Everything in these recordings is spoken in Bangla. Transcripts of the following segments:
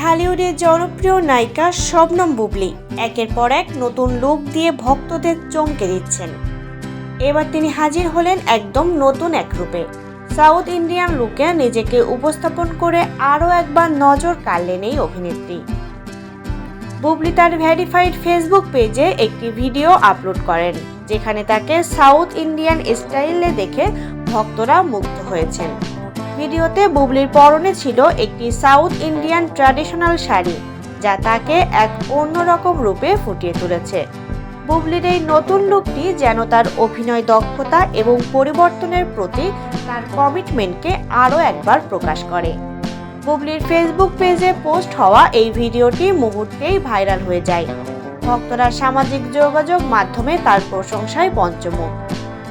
ঢালিউডের জনপ্রিয় নায়িকা শবনম বুবলি একের পর এক নতুন লুক দিয়ে ভক্তদের চমকে দিচ্ছেন। এবার তিনি হাজির হলেন একদম নতুন এক রূপে। সাউথ ইন্ডিয়ান লুকে নিজেকে উপস্থাপন করে আরও একবার নজর কাড়লেন এই অভিনেত্রী। বুবলি তার ভ্যারিফাইড ফেসবুক পেজে একটি ভিডিও আপলোড করেন, যেখানে তাকে সাউথ ইন্ডিয়ান স্টাইলে দেখে ভক্তরা মুগ্ধ হয়েছেন। ভিডিওতে বুবলির পরনে ছিল একটি সাউথ ইন্ডিয়ান ট্র্যাডিশনাল শাড়ি, যা তাকে এক অন্যরকম রূপে ফুটিয়ে তুলেছে। বুবলির এই নতুন লুকটি যেন তার অভিনয় দক্ষতা এবং পরিবর্তনের প্রতি তার কমিটমেন্টকে আরও একবার প্রকাশ করে। বুবলির ফেসবুক পেজে পোস্ট হওয়া এই ভিডিওটি মুহূর্তেই ভাইরাল হয়ে যায়। ভক্তরা সামাজিক যোগাযোগ মাধ্যমে তার প্রশংসায় পঞ্চমুখ।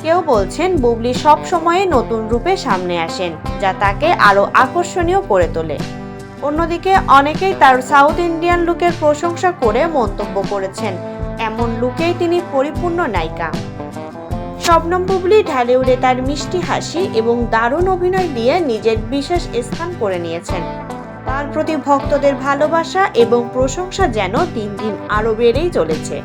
কেউ বলছেন বুবলি সব সময়ে নতুন রূপে সামনে আসেন, যা তাকে আরও আকর্ষণীয় করে তোলে। অন্যদিকে অনেকেই তার সাউথ ইন্ডিয়ান লুকের প্রশংসা করে মন্তব্য করেছেন, এমন লুকেই তিনি পরিপূর্ণ নায়িকা। শবনম বুবলি ঢালিউডে তার মিষ্টি হাসি এবং দারুণ অভিনয় দিয়ে নিজের বিশেষ স্থান করে নিয়েছেন। তার প্রতি ভক্তদের ভালোবাসা এবং প্রশংসা যেন দিন দিন আরও বেড়েই চলেছে।